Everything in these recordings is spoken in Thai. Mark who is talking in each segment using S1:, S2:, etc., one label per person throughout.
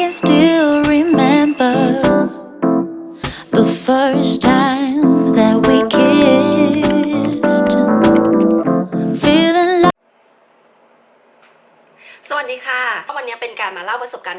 S1: can still remember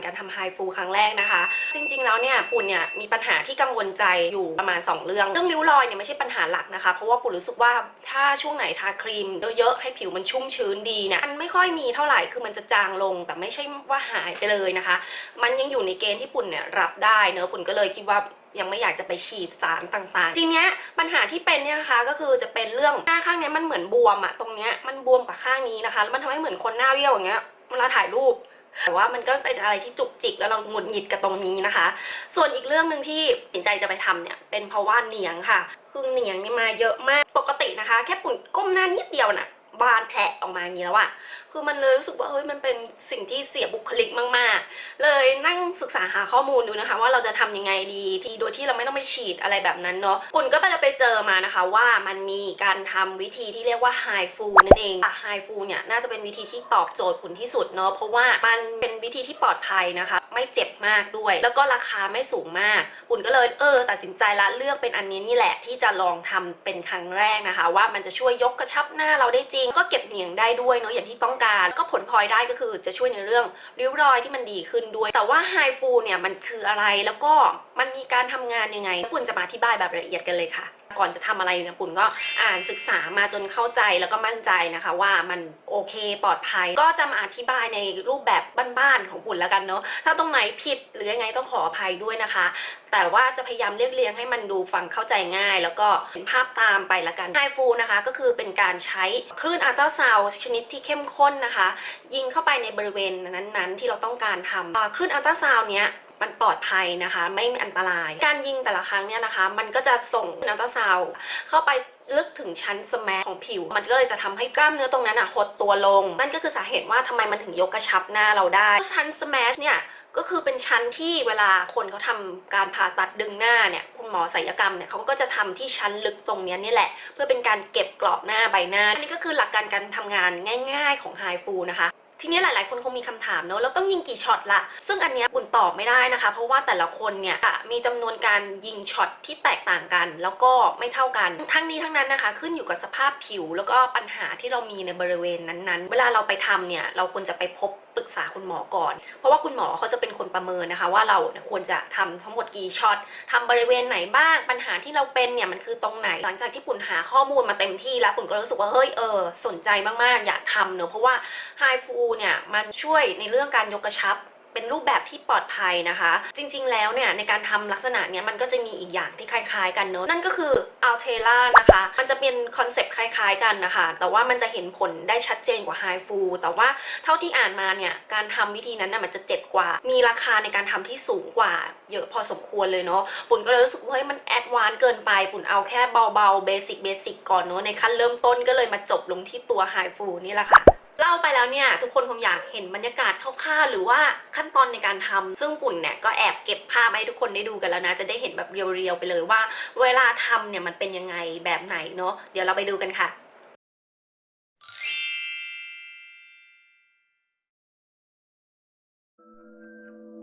S2: การมาเล่าประสบการทำไฮฟูครั้งแรกนะคะ จริงๆแล้วเนี่ยปุ่นเนี่ยมีปัญหาที่กังวลใจอยู่ประมาณ 2 เรื่อง เรื่องริ้วรอยเนี่ยไม่ใช่ปัญหาหลักนะคะ เพราะว่าปุ่นรู้สึกว่าถ้าช่วงไหนทาครีมเยอะๆให้ผิวมันชุ่มชื้นดีเนี่ยมันไม่ค่อยมีเท่าไหร่คือมันจะจางลง แต่ไม่ใช่ว่าหายไปเลยนะคะ มันยังอยู่ในเกณฑ์ที่ปุ่นเนี่ยรับได้เนอะปุ่นก็เลยคิดว่ายังไม่อยากจะไปฉีดสารต่างๆ ทีเนี้ยปัญหาที่เป็นเนี่ยนะคะก็คือจะเป็นเรื่องหน้าข้างเนี้ยมันเหมือนบวมอะตรงเนี้ยมันบวมกว่าข้างนี้นะคะแล้วมันทำให้เหมือนคนหน้าเบี้ยวอย่างเงี้ยเวลาถ่ายรูป แต่ว่ามันก็เป็นอะไรที่จุกจิกแล้วเราหงุดหงิดกับตรงนี้นะคะ ส่วนอีกเรื่องหนึ่งที่ตัดสินใจจะไปทำเนี่ยเป็นเพราะว่าเหนียงค่ะ คือเหนียงนี่มาเยอะมากปกตินะคะ แค่ปุ่นก้มหน้านิดเดียวน่ะ บานแผลออกมาอย่างนี้แล้วอะคือมันเลยรู้สึกว่าเฮ้ยมันเป็นสิ่งที่เสียบุคลิกมากๆ เลยนั่งศึกษาหาข้อมูลดูนะคะ ว่าเราจะทำยังไงดีที่โดยที่เราไม่ต้องไปฉีดอะไรแบบนั้นเนาะปุ่นก็ไปไปเจอมานะคะว่ามันมีการทำวิธีที่เรียกว่าไฮฟูนั่นเองอะไฮฟูเนี่ยน่าจะเป็นวิธีที่ตอบโจทย์ปุ่นที่สุดเนาะเพราะว่ามันเป็นวิธีที่ปลอดภัยนะคะ ไม่เจ็บมากด้วย แล้วก็ราคาไม่สูงมากปุ่นก็เลยเออ ตัดสินใจละเลือกเป็นอันนี้นี่แหละที่จะลองทำเป็นครั้งแรกนะคะ ว่ามันจะช่วยยกกระชับหน้าเราได้จริง ก็เก็บเหนียงได้ด้วยเนาะอย่างที่ต้องการ ก็ผลพลอยได้ก็คือจะช่วยในเรื่องริ้วรอยที่มันดีขึ้นด้วย แต่ว่าไฮฟูเนี่ยมันคืออะไรแล้วก็มันมีการทำงานยังไงปุ่นจะมาอธิบายแบบละเอียดกันเลยค่ะ ก่อนจะทำอะไรเนี่ยปุ่นก็อ่านศึกษามาจนเข้าใจแล้วก็มั่นใจนะคะว่ามันโอเคปลอดภัย ก็จะมาอธิบายในรูปแบบบ้านๆของปุ่นแล้วกันเนาะถ้าตรงไหนผิดหรือยังไงต้องขออภัยด้วยนะคะ แต่ว่าจะพยายามเรียบเรียงให้มันดูฟังเข้าใจง่าย แล้วก็เห็นภาพตามไปละกันไฮฟูนะคะก็คือเป็นการใช้คลื่นอัลตราซาวด์ชนิดที่เข้มข้นนะคะ ยิงเข้าไปในบริเวณนั้นๆ ที่เราต้องการทำคลื่นอัลตราซาวด์เนี้ย มันปลอดภัยนะคะ ไม่มีอันตราย การยิงแต่ละครั้งเนี่ยนะคะ มันก็จะส่งนอัลตราซาวด์เข้าไปลึกถึงชั้นสแมชของผิว มันก็เลยจะทำให้กล้ามเนื้อตรงนั้นอะหดตัวลง นั่นก็คือสาเหตุว่าทำไมมันถึงยกกระชับหน้าเราได้ ชั้นสแมชเนี่ยก็คือเป็นชั้นที่เวลาคนเขาทำการผ่าตัดดึงหน้าเนี่ยคุณหมอศัลยกรรมเนี่ยเขาก็จะทำที่ชั้นลึกตรงนี้นี่แหละ เพื่อเป็นการเก็บกรอบหน้าใบหน้า อันนี้ก็คือหลักการการทำงานง่าย ๆ ของไฮฟูนะคะ ทีนี้หลาย ๆ คนคงมีคำถามเนอะแล้วต้องยิงกี่ช็อตล่ะ ซึ่งอันเนี้ยบุญตอบไม่ได้นะคะ เพราะว่าแต่ละคนเนี่ยมีจำนวนการยิงช็อตที่แตกต่างกัน แล้วก็ไม่เท่ากัน ทั้งนี้ทั้งนั้นนะคะ ขึ้นอยู่กับสภาพผิว แล้วก็ปัญหาที่เรามีในบริเวณนั้น ๆ เวลาเราไปทำเนี่ยเราควรจะไปพบปรึกษาคุณหมอก่อน เพราะว่าคุณหมอเขาจะเป็นคนประเมินนะคะ ว่าเราควรจะทำทั้งหมดกี่ช็อตทำบริเวณไหนบ้าง ปัญหาที่เราเป็นเนี่ยมันคือตรงไหน หลังจากที่ปุ่นหาข้อมูลมาเต็มที่แล้วปุ่นก็รู้สึกว่าเฮ้ยเออสนใจมากๆ อยากทำเนอะเพราะว่าไฮฟูเนี่ยมันช่วยในเรื่องการยกกระชับ เป็นรูปแบบที่ปลอดภัยนะคะ จริงๆแล้วเนี่ยในการทำลักษณะเนี้ยมันก็จะมีอีกอย่างที่คล้ายๆ กันเนอะนั่นก็คือ a l t e l a นะคะ มันจะเป็นคอนเซปต์คล้ายๆกันนะคะ แต่ว่ามันจะเห็นผลได้ชัดเจนกว่า High Fu แต่ว่าเท่าที่อ่านมาเนี่ยการทำวิธีนั้นน่ะมันจะเจ็บกว่า มีราคาในการทำที่สูงกว่า เยอะพอสมควรเลยเนาะปุ่นก็เลยรู้สึกว่าเฮ้ยมันแอดวานซ์เกินไปปุ่นเอาแค่เบาๆเบสิกเบสิกก่อนเนาะในขั้นเริ่มต้นก็เลยมาจบลงที่ตัว High Fu นี่แหละค่ะ ล่าไปแล้วเนี่ยทุกคนคงอยากเห็นบรรยากาศคร่าวๆหรือว่าขั้นตอนในการทำซึ่งปุ่นเนี่ยก็แอบเก็บภาพให้ทุกคนได้ดูกันแล้วนะจะได้เห็นแบบเรียวๆไปเลยว่า เวลาทำเนี่ยมันเป็นยังไงแบบไหนเนาะเดี๋ยวเราไปดูกันค่ะ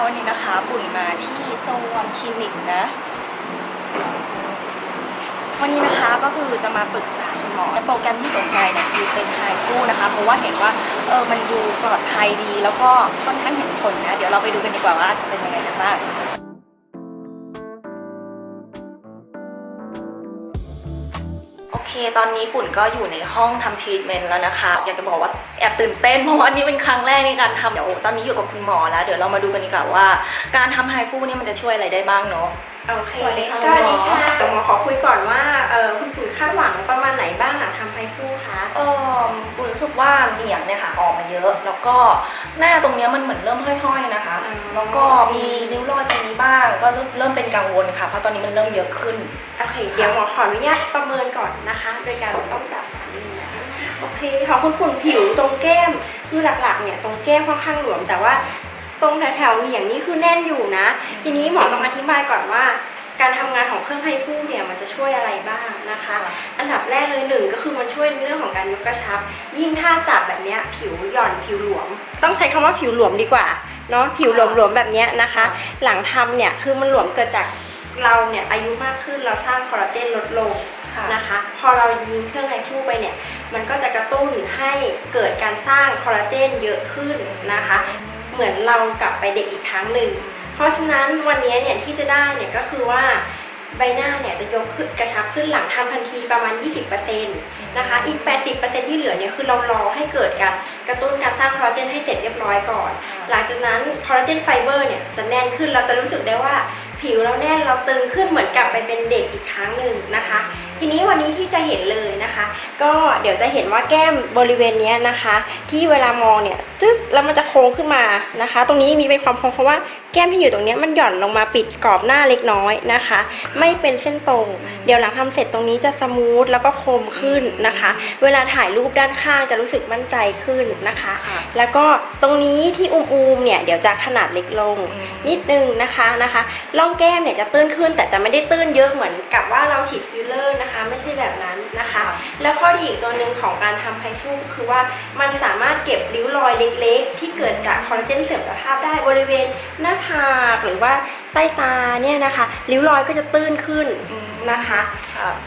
S2: วันนี้นะคะปุ่นมาที่โซนคลินิกนะ วันนี้นะคะก็คือจะมาปรึกษา คุณหมอโปรแกรมที่สนใจเนี่ยคือเป็นไฮฟูนะคะ เพราะว่าเห็นว่าเออมันดูปลอดภัยดี แล้วก็ค่อนข้างเห็นผลนะ เดี๋ยวเราไปดูกันดีกว่าว่าจะเป็นยังไงกันบ้างโอเคตอนนี้ปุ่นก็อยู่ในห้องทำทรีทเมนต์แล้วนะคะ อยากจะบอกว่าแอบตื่นเต้นเพราะว่าอันนี้เป็นครั้งแรกในการทำเดี๋ยวตอนนี้อยู่กับคุณหมอแล้ว เดี๋ยวเรามาดูกันดีกว่าว่า การทำไฮฟูนี่มันจะช่วยอะไรได้บ้างเนาะ
S3: โอเค
S2: สวัสดีค่ะ
S3: สวัสดีค่ะเดี๋ยวหมอขอคุยก่อนว่าเออคุณปุ๋ยคาดหวังประมาณไหนบ้างหลังทำไฟคู่คะ
S2: เออกูรู้สึกว่าเหนียงเนี่ยค่ะออกมาเยอะ แล้วก็หน้าตรงเนี้ยมันเหมือนเริ่มห้อยๆนะคะ แล้วก็มีริ้วรอยตรงนี้บ้าง ก็เริ่มเริ่มเป็นกังวลค่ะ เพราะตอนนี้มันเริ่มเยอะขึ้น
S3: โอเค เดี๋ยวหมอขออนุญาตประเมินก่อนนะคะ โดยการต้องจับอันนี้นะโอเคของคุณฝุ่นผิวตรงแก้มคือหลักๆเนี่ยตรงแก้มค่อนข้างหลวมแต่ว่า ตรงแถวๆเหนียงนี่คือแน่นอยู่นะ ทีนี้หมอต้องอธิบายก่อนว่า การทำงานของเครื่องไฮฟูเนี่ยมันจะช่วยอะไรบ้างนะคะ อันดับแรกเลยหนึ่งก็คือมันช่วยในเรื่องของการยกกระชับ ยิ่งถ้าจับแบบนี้ผิวหย่อนผิวหลวม ต้องใช้คำว่าผิวหลวมดีกว่าเนาะผิวหลวมๆแบบนี้นะคะ หลังทำเนี่ยคือมันหลวมเกิดจากเราเนี่ยอายุมากขึ้นเราสร้างคอลลาเจนลดลงนะคะ พอเรายิงเครื่องในฟูไปเนี่ย มันก็จะกระตุ้นให้เกิดการสร้างคอลลาเจนเยอะขึ้นนะคะ เหมือนเรากลับไปเด็กอีกครั้งหนึ่ง เพราะฉะนั้นวันนี้เนี่ยที่จะได้เนี่ยก็คือว่าใบหน้าเนี่ยจะยกขึ้นกระชับขึ้นหลังทำทันทีประมาณ 20%นะคะ อีก 80%ที่เหลือเนี่ยคือเรารอให้เกิดการกระตุ้นการสร้างคอลลาเจนให้เสร็จเรียบร้อยก่อน หลังจากนั้นคอลลาเจนไฟเบอร์เนี่ยจะแน่นขึ้นเราจะรู้สึกได้ว่าผิวเราแน่นเราตึงขึ้นเหมือนกลับไปเป็นเด็กอีกครั้งหนึ่งนะคะ ทีนี้วันนี้ที่จะเห็นเลยนะคะ ก็เดี๋ยวจะเห็นว่าแก้มบริเวณเนี้ยนะคะ ที่เวลามองเนี่ยจึ๊บแล้วมันจะโค้งขึ้นมานะคะ ตรงนี้มีเป็นความโค้งเพราะว่าแก้มที่อยู่ตรงเนี้ยมันหย่อนลงมาปิดกรอบหน้าเล็กน้อยนะคะ ไม่เป็นเส้นตรง เดี๋ยวหลังทำเสร็จตรงนี้จะสมูทแล้วก็คมขึ้นนะคะ เวลาถ่ายรูปด้านข้างจะรู้สึกมั่นใจขึ้นนะคะ
S2: ค่ะ
S3: แล้วก็ตรงนี้ที่อุมๆเนี่ยเดี๋ยวจะขนาดเล็กลงนิดนึงนะคะนะคะร่องแก้มเนี่ยจะตื้นขึ้นแต่จะไม่ได้ตื้นเยอะเหมือนกับว่าเราฉีดฟิลเลอร์นะคะไม่ใช่แบบนั้นนะคะ แล้วข้อดีอีกตัวหนึ่งของการทำไฮฟูก็คือว่ามันสามารถเก็บริ้วรอยเล็กๆ ที่เกิดจากคอลลาเจนเสื่อมสภาพได้บริเวณหน้าผากหรือว่าใต้ตาเนี่ยนะคะริ้วรอยก็จะตื้นขึ้นนะคะ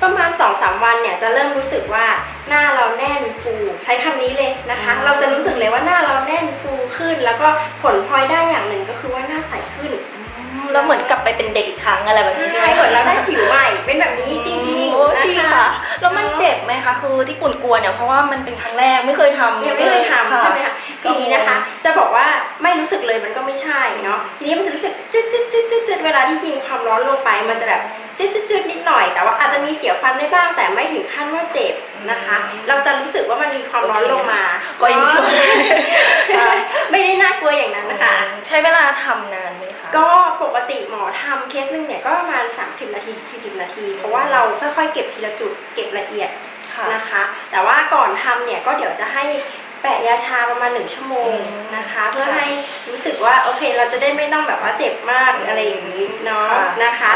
S3: ประมาณ2อสวันเนี่ยจะเริ่มรู้สึกว่าหน้าเราแน่นฟูใช้คำนี้เลยนะคะ เราจะรู้สึกเลยว่าหน้าเราแน่นฟูขึ้น แล้วก็ผลพลอยได้อย่างหนึ่งก็คือว่าหน้าใสขึ้น
S2: แล้วเหมือนกลับไปเป็นเด็กอีกครั้งอะไรแบบนี้ใช่ไหม
S3: ใช่เหมือนเราได้ผิวใหม่ เป็นแบบนี้จริง
S2: โอ้
S3: ๆนะ
S2: ดี
S3: คะ
S2: ค่ะ แล้วมันเจ็บไหมคะ คือที่ปุ่นกลัวเนี่ย เพราะว่ามันเป็นครั้งแรกไม่เคยทำ
S3: ยังไม่เคยทำใช่ไหมคะ
S2: ก็
S3: ทีนี้นะคะ จะบอกว่าไม่รู้สึกเลยมันก็ไม่ใช่เนาะ ทีนี้มันจะรู้สึกจึ๊ดจึ๊ดจึ๊ดจึ๊ดจึ๊ดเวลาที่ยิงความร้อนลงไป มันจะแบบ จึ๊ดจึ๊ดจึ๊ดนิดหน่อย แต่ว่าอาจจะมีเสียวฟันได้บ้าง แต่ไม่ถึงขั้นว่าเจ็บนะคะ เราจะรู้สึกว่ามันมีความร้อนลงมา
S2: ก็ยังช่วย
S3: ค่ะไม่ได้น่ากลัวอย่างนั้นนะคะ
S2: ใช้เวลาทำนานไหมคะ
S3: ก็ปกติหมอทำเคสหนึงเนี่ยก็ประมาณ 30 นาที40นาที เพราะว่าเราค่อยๆเก็บทีละจุดเก็บละเอียด
S2: ค่ะ
S3: นะคะ แต่ว่าก่อนทำเนี่ยก็เดี๋ยวจะให้แปะยาชาประมาณ1ชั่วโมงนะคะ เพื่อให้รู้สึกว่าโอเคเราจะได้ไม่ต้องแบบว่าเจ็บมากหรืออะไรอย่างนี้เนาะนะคะ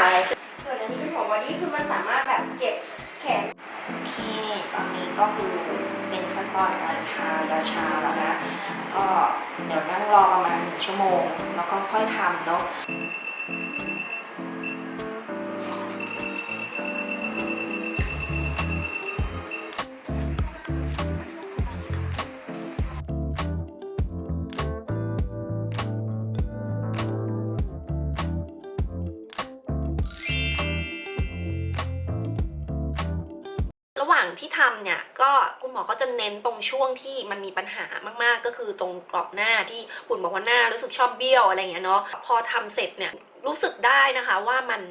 S3: รา
S2: ชาแล้วนะ ก็เดี๋ยวนั่งรอประมาณหนึ่งชั่วโมง แล้วก็ค่อยทำเนาะำเนี่ยก็คุณหมอก็จะเน้นตรงช่วงที่มันมีปัญหามากๆ ก็คือตรงกรอบหน้าที่คุณบอกว่าหน้ารู้สึกชอบเบี้ยวอะไรเงี้ยเนาะพอทำเสร็จเนี่ยรู้สึกได้นะคะว่ามัน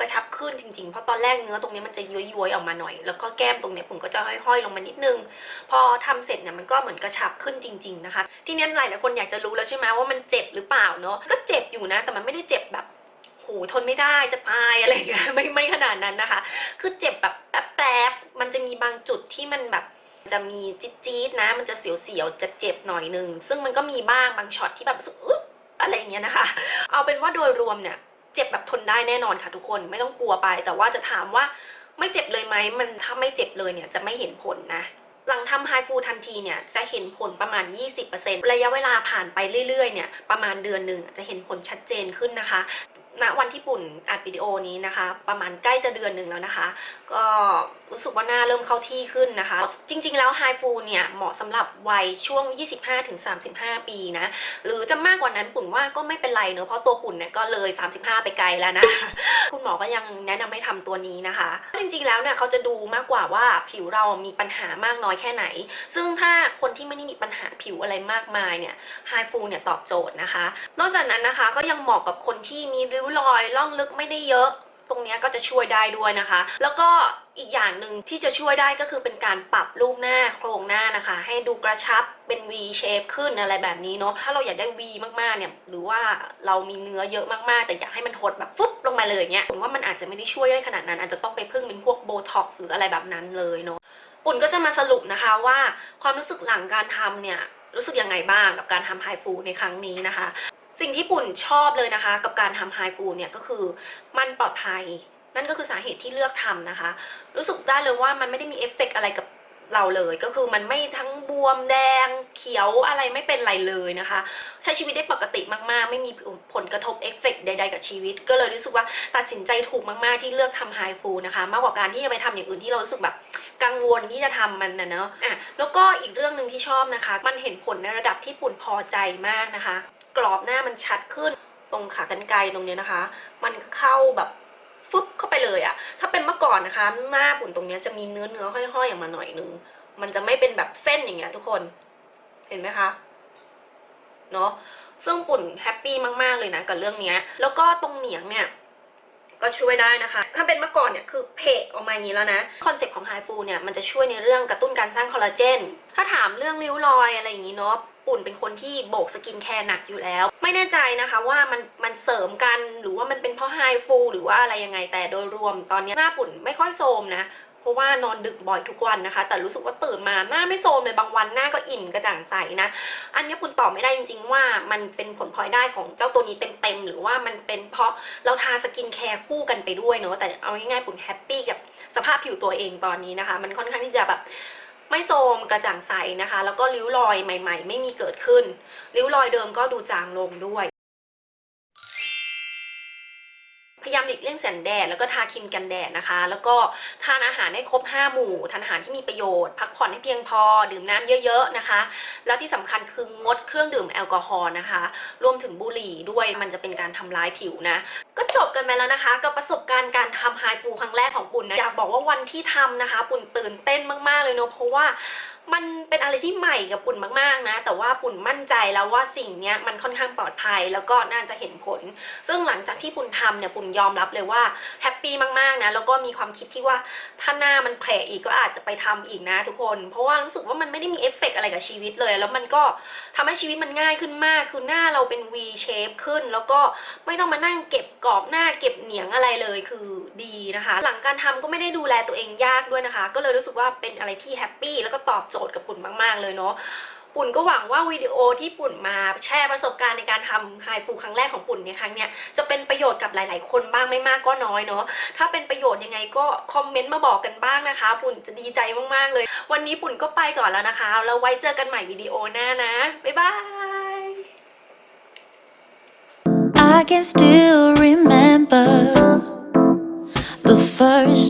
S2: กระชับขึ้นจริงๆ เพราะตอนแรกเนื้อตรงนี้มันจะย้วยๆออกมาหน่อย แล้วก็แก้มตรงเนี้ยผมก็จะห้อยๆลงมานิดนึง พอทำเสร็จเนี่ยมันก็เหมือนกระชับขึ้นจริง ๆนะคะ ที่นี้หลายหลายๆคนอยากจะรู้แล้วใช่ไหมว่ามันเจ็บหรือเปล่าเนาะ ก็เจ็บอยู่นะ แต่มันไม่ได้เจ็บแบบโหทนไม่ได้จะตายอะไรเง ไม่ไม่ขนาดนั้นนะคะ คือเจ็บแบบแป๊บๆมันจะมีบางจุดที่มันแบบจะมีจี๊ดๆนะ มันจะเสียวๆจะเจ็บหน่อยนึง ซึ่งมันก็มีบ้างบางช็อตที่แบบสึกอึ๊บอะไรอย่างเงี้ยนะคะ เอาเป็นว่าโดยรวมเนี่ย เจ็บแบบทนได้แน่นอนค่ะทุกคนไม่ต้องกลัวไป แต่ว่าจะถามว่าไม่เจ็บเลยไหมมันถ้าไม่เจ็บเลยเนี่ยจะไม่เห็นผลนะหลังทำไฮฟูทันทีเนี่ยจะเห็นผลประมาณ 20%ระยะเวลาผ่านไปเรื่อยๆเนี่ยประมาณเดือนหนึ่งจะเห็นผลชัดเจนขึ้นนะคะ ณวันที่ปุ่นอัดวิดีโอนี้นะคะ ประมาณใกล้จะเดือนหนึ่งแล้วนะคะ ก็รู้สึกว่าหน้าเริ่มเข้าที่ขึ้นนะคะ จริง ๆ แล้วไฮฟูเนี่ยเหมาะสำหรับวัยช่วง 25-35 ปีนะ หรือจะมากกว่านั้นปุ่นว่าก็ไม่เป็นไรเนอะเพราะตัวปุ่นเนี่ยก็เลย 35 ไปไกลแล้วนะ คุณหมอก็ยังแนะนำให้ทำตัวนี้นะคะ จริง ๆ แล้วเนี่ยเขาจะดูมากกว่าว่าผิวเรามีปัญหามากน้อยแค่ไหน ซึ่งถ้าคนที่ไม่ได้มีปัญหาผิวอะไรมากมายเนี่ยไฮฟูเนี่ยตอบโจทย์นะคะ นอกจากนั้นนะคะก็ยังเหมาะกับคนที่มีริวรอยล่องลึกไม่ได้เยอะ ตรงเนี้ยก็จะช่วยได้ด้วยนะคะ แล้วก็อีกอย่างหนึ่งที่จะช่วยได้ก็คือเป็นการปรับรูปหน้าโครงหน้านะคะ ให้ดูกระชับเป็น V shape ขึ้นอะไรแบบนี้เนาะถ้าเราอยากได้ V มากๆเนี่ยหรือว่าเรามีเนื้อเยอะมากๆ แต่อยากให้มันหดแบบฟึบลงมาเลยเนี่ยผมว่ามันอาจจะไม่ได้ช่วยได้ขนาดนั้น อาจจะต้องไปพึ่งเป็นพวกโบท็อกซ์หรืออะไรแบบนั้นเลยเนาะปุ่นก็จะมาสรุปนะคะว่าความรู้สึกหลังการทำเนี่ยรู้สึกยังไงบ้างกับการทำไฮฟูในครั้งนี้นะคะ สิ่งที่ปุ่นชอบเลยนะคะ กับการทำไฮฟูเนี่ยก็คือมันปลอดภัย นั่นก็คือสาเหตุที่เลือกทำนะคะ รู้สึกได้เลยว่ามันไม่ได้มีเอฟเฟกต์อะไรกับเราเลยก็คือมันไม่ทั้งบวมแดงเขียวอะไรไม่เป็นไรเลยนะคะ ใช้ชีวิตได้ปกติมากๆ ไม่มีผลกระทบเอฟเฟกต์ใดๆกับชีวิต ก็เลยรู้สึกว่าตัดสินใจถูกมากๆที่เลือกทำไฮฟูนะคะมากกว่าการที่จะไปทำอย่างอื่นที่เรารู้สึกแบบกังวลที่จะทำมันนะเนาะอะแล้วก็อีกเรื่องหนึ่งที่ชอบนะคะ มันเห็นผลในระดับที่ปุ่นพอใจมากนะคะ กรอบหน้ามันชัดขึ้น ตรงขากรรไกรตรงเนี้ยนะคะ มันเข้าแบบฟึบเข้าไปเลยอะถ้าเป็นเมื่อก่อนนะคะ หน้าปุ่นตรงเนี้ยจะมีเนื้อเนื้อห้อยๆออกมาหน่อยนึง มันจะไม่เป็นแบบเส้นอย่างเงี้ยทุกคน เห็นไหมคะ เนาะซึ่งปุ่นแฮปปี้มากๆเลยนะกับเรื่องเนี้ยแล้วก็ตรงเหนียงเนี่ยก็ช่วยได้นะคะ ถ้าเป็นเมื่อก่อนเนี่ยคือเพกออกมาอย่างนี้แล้วนะ คอนเซ็ปต์ของไฮฟูเนี่ยมันจะช่วยในเรื่องกระตุ้นการสร้างคอลลาเจน ถ้าถามเรื่องริ้วรอยอะไรอย่างนี้เนาะ ปุ่นเป็นคนที่โบกสกินแคร์หนักอยู่แล้ว ไม่แน่ใจนะคะว่ามันมันเสริมกันหรือว่ามันเป็นเพราะไฮฟูหรือว่าอะไรยังไงแต่โดยรวมตอนนี้หน้าปุ่นไม่ค่อยโทรมนะเพราะว่านอนดึกบ่อยทุกวันนะคะ แต่รู้สึกว่าตื่นมาหน้าไม่โทรมเลยบางวันหน้าก็อิ่มกระจ่างใสนะ อันนี้คุณตอบไม่ได้จริง ๆ ว่ามันเป็นผลพลอยได้ของเจ้าตัวนี้เต็มๆหรือว่ามันเป็นเพราะเราทาสกินแคร์คู่กันไปด้วยเนอะแต่เอาง่ายๆปุ่นแฮปปี้กับสภาพผิวตัวเองตอนนี้นะคะ มันค่อนข้างที่จะแบบ ไม่โทรมกระจ่างใสนะคะ แล้วก็ริ้วรอยใหม่ ๆ ไม่มีเกิดขึ้น ริ้วรอยเดิมก็ดูจางลงด้วย พยายามหลีกเลี่ยงแสงแดดแล้วก็ทาครีมกันแดดนะคะ แล้วก็ทานอาหารให้ครบ 5 หมู่ ทานอาหารที่มีประโยชน์ พักผ่อนให้เพียงพอ ดื่มน้ำเยอะๆนะคะ แล้วที่สำคัญคืองดเครื่องดื่มแอลกอฮอล์นะคะ รวมถึงบุหรี่ด้วยมันจะเป็นการทำร้ายผิวนะ จบกันไปแล้วนะคะ กับประสบการณ์การทำไฮฟูครั้งแรกของปุ่นนะอยากบอกว่าวันที่ทำนะคะ ปุ่นตื่นเต้นมากๆเลยเนอะเพราะว่า มันเป็นอะไรที่ใหม่กับปุ่นมากๆนะ แต่ว่าปุ่นมั่นใจแล้วว่าสิ่งนี้มันค่อนข้างปลอดภัย แล้วก็น่าจะเห็นผล ซึ่งหลังจากที่ปุ่นทำเนี่ยปุ่นยอมรับเลยว่าแฮปปี้มากๆนะแล้วก็มีความคิดที่ว่าถ้าหน้ามันแผลอีกก็อาจจะไปทำอีกนะทุกคน เพราะว่ารู้สึกว่ามันไม่ได้มีเอฟเฟกต์อะไรกับชีวิตเลย แล้วมันก็ทำให้ชีวิตมันง่ายขึ้นมาก คือหน้าเราเป็น V shape ขึ้น แล้วก็ไม่ต้องมานั่งเก็บกรอบหน้าเก็บเหนียงอะไรเลยคือดีนะคะ หลังการทำก็ไม่ได้ดูแลตัวเองยากด้วยนะคะ ก็เลยรู้สึกว่าเป็นอะไรที่แฮปปี้แล้วก็ตอบโจทย์กับปุ่นมาก ๆ เลยเนาะปุ่นก็หวังว่าวิดีโอที่ปุ่นมาแชร์ประสบการณ์ในการทำไฮฟูครั้งแรกของปุ่นในครั้งเนี้ยจะเป็นประโยชน์กับหลาย ๆ คนบ้างไม่มากก็น้อยเนาะถ้าเป็นประโยชน์ยังไงก็คอมเมนต์มาบอกกันบ้างนะคะ ปุ่นจะดีใจมาก ๆ เลย วันนี้ปุ่นก็ไปก่อนแล้วนะคะ แล้วไว้เจอกันใหม่วิดีโอหน้านะบ๊ายบาย
S1: I can still remember the first